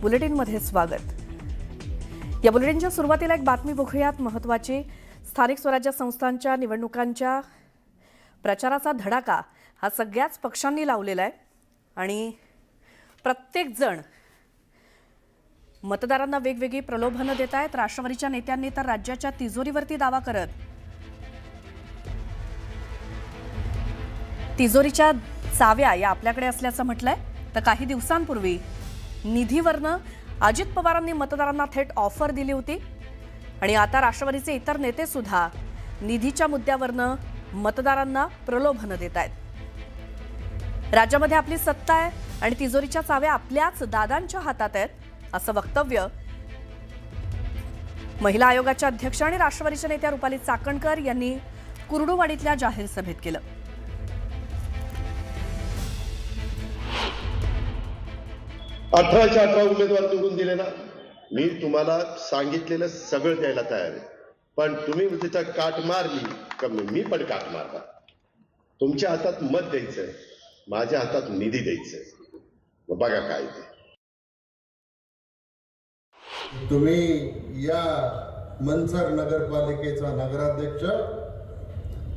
बुलेटिनमध्ये स्वागत. या बुलेटिनच्या सुरुवातीला एक बातमी बघूयात. महत्त्वाची स्थानिक स्वराज्य संस्थांच्या निवडणुकांच्या प्रचाराचा धडाका हा सगळ्याच पक्षांनी लावलेला आहे आणि प्रत्येकजण मतदारांना वेगवेगळी प्रलोभनं देत आहेत. राष्ट्रवादीच्या नेत्यांनी तर राज्याच्या तिजोरीवरती दावा करत तिजोरीच्या चाव्या या आपल्याकडे असल्याचं म्हटलंय. तर काही दिवसांपूर्वी निधीवरनं अजित पवारांनी मतदारांना थेट ऑफर दिली होती. आणि आता राष्ट्रवादीचे इतर नेते सुद्धा निधीच्या मुद्द्यावरनं मतदारांना प्रलोभनं देत आहेत. राज्यामध्ये आपली सत्ता आहे आणि तिजोरीच्या चाव्या आपल्याच दादांच्या हातात आहेत असं वक्तव्य महिला आयोगाच्या अध्यक्ष आणि राष्ट्रवादीच्या नेत्या रुपाली चाकणकर यांनी कुर्डुवाडीतल्या जाहीर सभेत केलं. अठराच्या अठरा उमेदवार निवडून दिले ना. मी तुम्हाला सांगितलेलं सगळं द्यायला तयार आहे. पण तुम्ही तिथं काट मारली का मी पण काट मारणार. तुमच्या हातात मत द्यायचंय. माझ्या हातात निधी द्यायचंय. मग बघा काय ते. तुम्ही या मनसर नगरपालिकेचा नगराध्यक्ष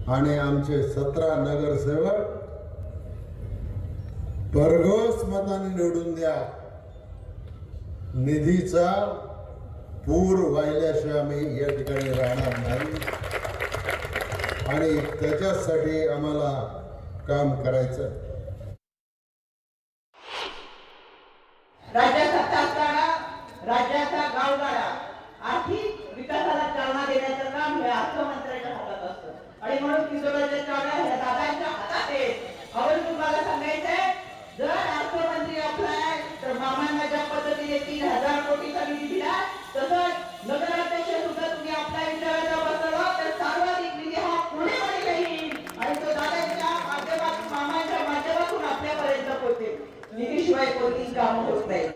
आणि आमचे सतरा नगरसेवक भरघोस मताने निवडून द्या. निधीचा पूर वाहिल्याशिवाय आम्ही या ठिकाणी राहणार नाही. आणि त्याच्यासाठी आम्हाला काम करायचं राज्यात सत्ता असताना राज्याचा गावगाडा आर्थिक विकासाला चालना देण्याचं काम हे हातात असतं. आणि म्हणून किशोराच्या चाव्या ह्या दादांच्या हातात आहेत. आवडून तुम्हाला सांगायचं जर अर्थमंत्री आपलाय तर मामांना ज्या तीन हजार कोटीचा निधी दिला तसंच नगराध्यक्ष सुद्धा तुम्ही आपल्या विचाराचा बसवला तर सर्वाधिक निधी हा पुणेमध्ये येईल. आणि तो दादाच्या माध्यमातून मामांच्या माध्यमातून आपल्यापर्यंत पोहोचेल. निधीशिवाय कोणतीच कामं होत नाही.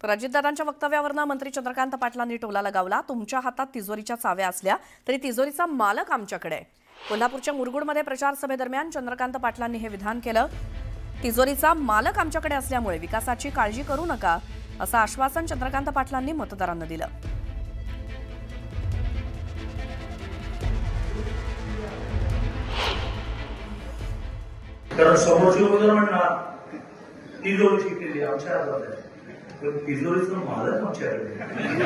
तर अजितदादांच्या वक्तव्यावरनं मंत्री चंद्रकांत पाटलांनी टोला लगावला. तुमच्या हातात तिजोरीच्या चाव्या असल्या तरी तिजोरीचा मालक आमच्याकडे कोल्हापूरच्या मुरगुडमध्ये प्रचार सभेदरम्यान चंद्रकांत पाटलांनी हे विधान केलं. तिजोरीचा मालक आमच्याकडे असल्यामुळे विकासाची काळजी करू नका असं आश्वासन चंद्रकांत पाटलांनी मतदारांना दिलं. कारण समोरची उमेदवार म्हणणार तिजोरीची केली आमच्या हातात आहे पण तिजोरीचं मालक आमच्याकडे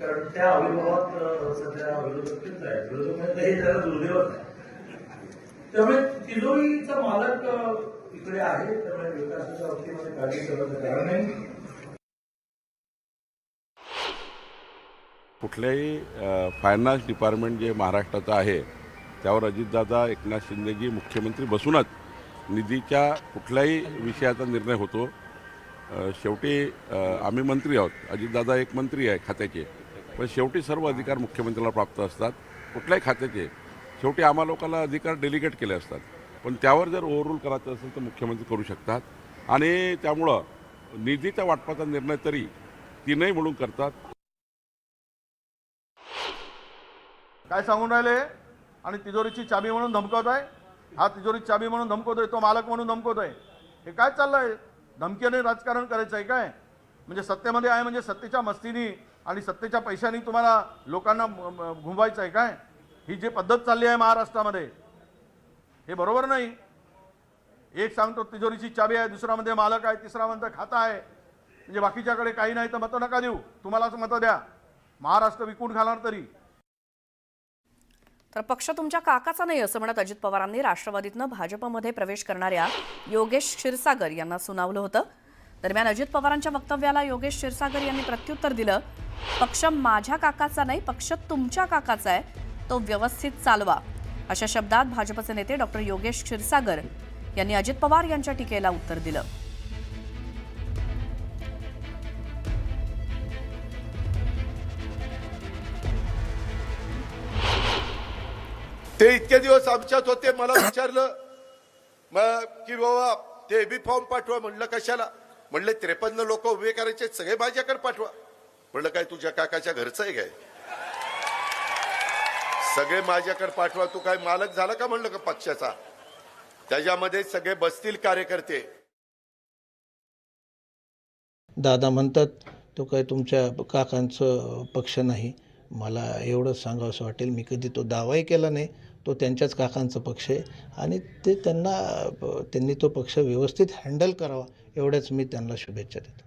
कारण त्या अविभावात सध्या विरोधक आहे विरोधक म्हणजे हे त्याला दुर्दैवच आहे. त्यामुळे तिजोरीचा मालक इकडे आहे. त्यामुळे विकासाच्या बाबतीमध्ये काळजी करण्याचं कारण नाही. कुठल्याही फायनान्स डिपार्टमेंट जे महाराष्ट्राचं आहे त्यावर अजितदादा एकनाथ शिंदेजी मुख्यमंत्री बसूनच निधीच्या कुठल्याही विषयाचा निर्णय होतो. शेवटी आम्ही मंत्री आहोत. अजितदादा एक मंत्री आहे खात्याचे. पण शेवटी सर्व अधिकार मुख्यमंत्र्याला प्राप्त असतात. कुठल्याही खात्याचे. शेवटी आम्हा लोकांना अधिकार डेलिगेट केले असतात. पण त्यावर जर ओव्हररूल करायचं असेल तर मुख्यमंत्री करू शकतात. आणि त्यामुळं निधीच्या वाटपाचा निर्णय तरी तीनही म्हणून करतात. काय सांगून राहिले? आणि तिजोरीची चाबी म्हणून धमकवतोय हा तिजोरी चाबी म्हणून धमकवतोय तो मालक म्हणून धमकवतोय. हे काय चाललंय? धमकीने राजकारण करायचं आहे काय? म्हणजे सत्तेमध्ये आहे म्हणजे सत्तेच्या मस्तीनी आणि सत्तेच्या पैशानी तुम्हाला लोकांना घुमवायचं आहे काय? ही जी पद्धत चालली आहे महाराष्ट्रामध्ये हे बरोबर नाही. एक सांगतो तिजोरीची चाबी आहे दुसरामध्ये मालक आहे तिसरा म्हणतं खाता आहे. म्हणजे बाकीच्याकडे काही नाही तर मतं नका देऊ. तुम्हालाच मतं द्या. महाराष्ट्र विकून घालणार तरी. तर पक्ष तुमच्या काकाचा नाही असं म्हणत अजित पवारांनी राष्ट्रवादीतनं भाजपमध्ये प्रवेश करणाऱ्या योगेश क्षीरसागर यांना सुनावलं होतं. दरम्यान अजित पवारांच्या वक्तव्याला योगेश क्षीरसागर यांनी प्रत्युत्तर दिलं. पक्ष माझ्या काकाचा नाही पक्ष तुमच्या काकाचा आहे. तो व्यवस्थित चालवा अशा शब्दात भाजपचे नेते डॉक्टर योगेश क्षीरसागर यांनी अजित पवार यांच्या टीकेला उत्तर दिलं. ते इतके दिवस आमच्यात होते मला विचारलं मग की बाबा ते बी फॉर्म पाठवा म्हणलं कशाला? म्हणले त्रेपन्न लोक उभे करायचे सगळे माझ्याकडे पाठवा. म्हणलं काय तुझ्या काकाच्या घरचं आहे काय? सगळे माझ्याकडे पाठवा तू काय मालक झाला का म्हणलं का पक्षाचा? त्याच्यामध्ये सगळे बसतील कार्यकर्ते. दादा म्हणतात तो काय तुमच्या काकांचं पक्ष नाही. मला एवढंच सांगावंसं वाटेल. मी कधी तो दावाही केला नाही. तो त्यांच्याच काकांचा पक्ष आहे. आणि ते त्यांना त्यांनी तो पक्ष व्यवस्थित हँडल करावा एवढ्याच मी त्यांना शुभेच्छा देतो.